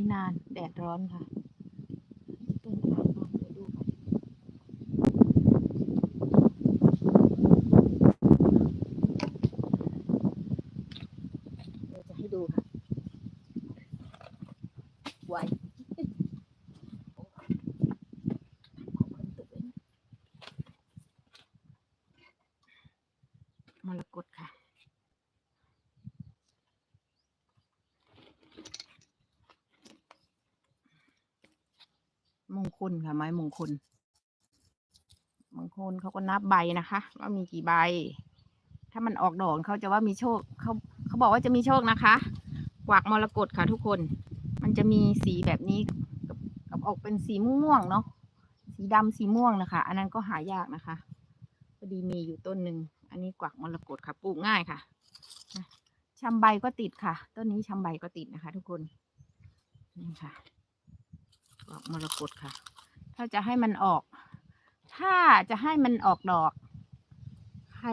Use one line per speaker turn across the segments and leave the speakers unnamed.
ไม่นาน แดดร้อนค่ะต้นกลางบ้านเดี๋ยวดูก่อนเดี๋ยวจะให้ดูค่ะไวมรกตค่ะ มงคลค่ะ ไม้มงคลมงคลเขาก็นับใบนะคะว่ามีกี่ใบ ถ้ามันออกดอกเขาจะว่ามีโชคเขาเขาบอกว่าจะมีโชคนะคะกวักมรกตค่ะทุกคน มันจะมีสีแบบนี้กับกับออกเป็นสีม่วงเนาะสีดำสีม่วงนะคะ อันนั้นก็หายากนะคะพอดีมีอยู่ต้นหนึ่งอันนี้กวักมรกตค่ะปลูกง่ายค่ะนะชำใบก็ติดค่ะ ต้นนี้ชำใบก็ติดนะคะ ทุกคนนี่ค่ะ ดอกมรกตค่ะ ถ้าจะให้มันออก ถ้าจะให้มันออกดอก ใคร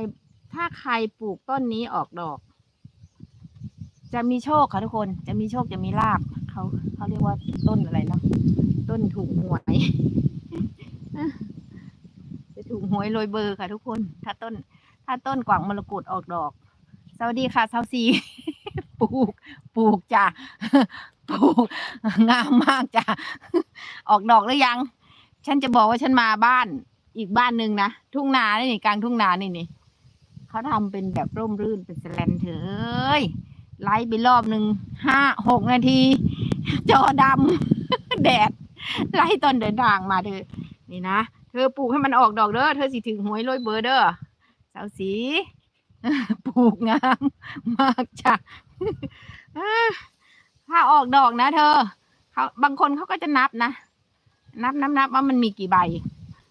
ถ้าใครปลูกต้นนี้ออกดอก จะมีโชคค่ะทุกคน จะมีโชคจะมีลาบเขาเขาเรียกว่าต้นอะไรเนาะ ต้นถูกหวย จะถูกหวยโรยเบอร์ค่ะทุกคน ถ้าต้น ถ้าต้นกวางมรกตออกดอก สวัสดีค่ะสาวซีปลูก ปลูกจ้ะ ปลูกงามมากจ้ะออกดอกหรือยัง ฉันจะบอกว่าฉันมาบ้านอีกบ้านหนึ่งนะทุ่งนานี่นี่กลางทุ่งนานี่นี่เขาทำเป็นแบบร่มรื่นเป็นแสแลนเถอยไลฟ์ไปรอบหนึ่งห้าหกนาที จอดำแดดไล่ตอนเดินทางมาเธอนี่นะเธอปลูกให้มันออกดอกเด้อเธอสิถึงหวยรวยเบอร์เด้อสาวสีปลูกงามมากจ้ะ ถ้าออกดอกนะเธอเขาบางคนเขาก็จะนับนะนับนับนับว่ามันมีกี่ใบ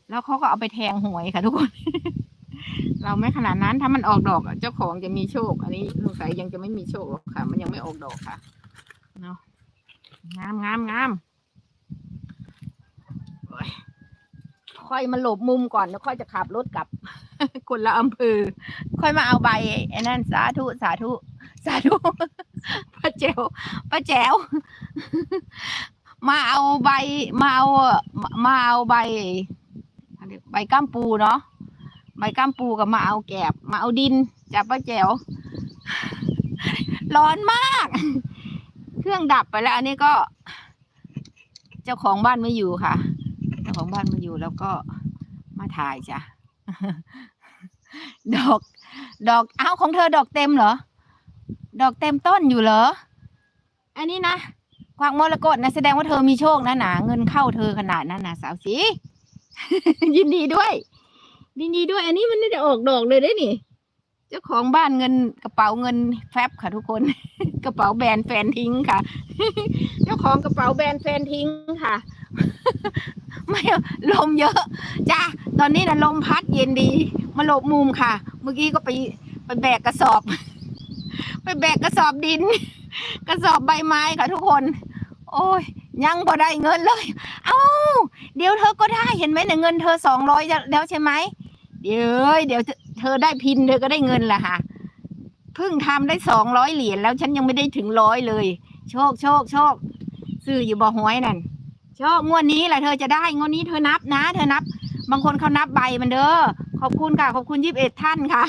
แล้วเขาก็เอาไปแทงหวยค่ะทุกคน เราไม่ขนาดนั้นถ้ามันออกดอกเจ้าของจะมีโชค อันนี้สงสัยยังจะไม่มีโชคหรอกค่ะ มันยังไม่ออกดอกค่ะเนาะงามงามงามค่อยมาหลบมุมก่อนแล้วค่อยจะขับรถกลับ คนละอำเภอ ค่อยมาเอาใบไอ้นั่นสาธุสาธุสาธุ ป้าแจ๋วป้าแจ๋วมาเอาใบมาเอามาเอาใบใบก้ามปูเนาะใบก้ามปูกับมาเอาแกบมาเอาดินจากป้าแจ๋วร้อนมาก เครื่องดับไปแล้ว อันนี้ก็ เจ้าของบ้านไม่อยู่ค่ะ เจ้าของบ้านไม่อยู่แล้วก็มาถ่ายจ้ะดอก ดอกอ้าวของเธอดอกเต็มเหรอ ดอกเต็มต้นอยู่เหรอ อันนี้นะควักมรกตนะแสดงว่าเธอมีโชคนะหนาเงินเข้าเธอขนาดนั้นนะสาวสี ยินดีด้วยยินดีด้วย อันนี้มันไม่ได้ออกดอกเลยได้นี่ เจ้าของบ้านเงินกระเป๋าเงินแฟบค่ะทุกคน กระเป๋าแบรนด์แฟนทิ้งค่ะ เจ้าของกระเป๋าแบรนด์แฟนทิ้งค่ะ ไม่ลมเยอะจ้าตอนนี้นะลมพัดเย็นดี มาหลบมุมค่ะ เมื่อกี้ก็ไปไปแบกกระสอบ ไปแบกกระสอบดิน กระสอบใบไม้ค่ะทุกคน โอ้ยยังบ่ได้เงินเลย เอ้า เดี๋ยวเธอก็ได้เห็นไหมเนี่ยเงินเธอสองร้อยแล้วใช่ไหมเดี๋ยวเดี๋ยวเธอได้พินเธอก็ได้เงินแหละค่ะเพิ่งทำได้สองร้อยเหรียญแล้วฉันยังไม่ได้ถึงร้อยเลย โชคโชคโชคซื้ออยู่บ่อหวยนั่นโชคงวดนี้แหละเธอจะได้งวดนี้เธอนับนะ เธอนับ บางคนเขานับใบมันเด้อขอบคุณค่ะขอบคุณยี่สิบเอ็ดท่านค่ะ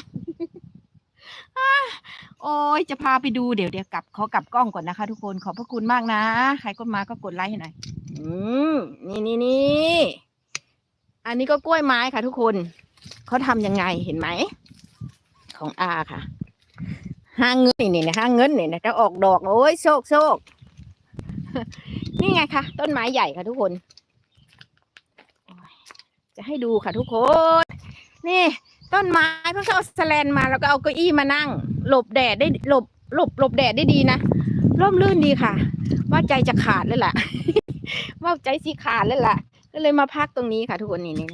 โอ้ยจะพาไปดูเดี๋ยวเดี๋ยวกลับขอกลับกล้องก่อนนะคะ ทุกคนขอบพระคุณมากนะ ใครกดมาก็กดไลค์ให้หน่อยอืมนี่นี่นี่อันนี้ก็กล้วยไม้ค่ะ ทุกคนเขาทำยังไงเห็นไหม ของอาค่ะห้างเงินนี่นะห้างเงินนี่นะจะออกดอกโอ้ยโชคโชคนี่ไงคะต้นไม้ใหญ่ค่ะทุกคน จะให้ดูค่ะทุกคน นี่ ต้นไม้เพิ่งเขาเอาสแลนมาแล้วก็เอาเก้าอี้มานั่ง หลบแดดได้หลบหลบหลบแดดได้ดีนะร่มรื่นดีค่ะ ว่าใจจะขาดเลยล่ะ ว่าใจสิขาดเลยล่ะ ก็เลยมาพักตรงนี้ค่ะ ทุกคนนี่นี่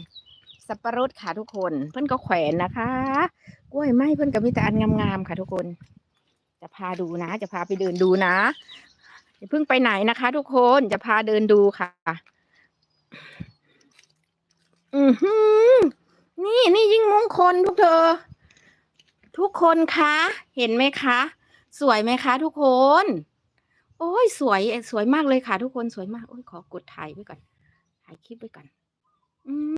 สับปะรดค่ะทุกคน เพื่อนก็แขวนนะคะกล้วยไม้เพื่อนก็มีแต่อันงามๆค่ะ ทุกคน จะพาดูนะ จะพาไปเดินดูนะอย่าเพิ่งไปไหนนะคะ ทุกคนจะพาเดินดูค่ะ อือหือนี่นี่ยิ่งมงคลพวกเธอ ทุกคนคะ เห็นไหมคะ สวยไหมคะ ทุกคน โอ้ยสวยสวยมากเลยค่ะ ทุกคนสวยมาก โอ้ยขอกดถ่ายไว้ก่อน ถ่ายคลิปไว้ก่อน อืม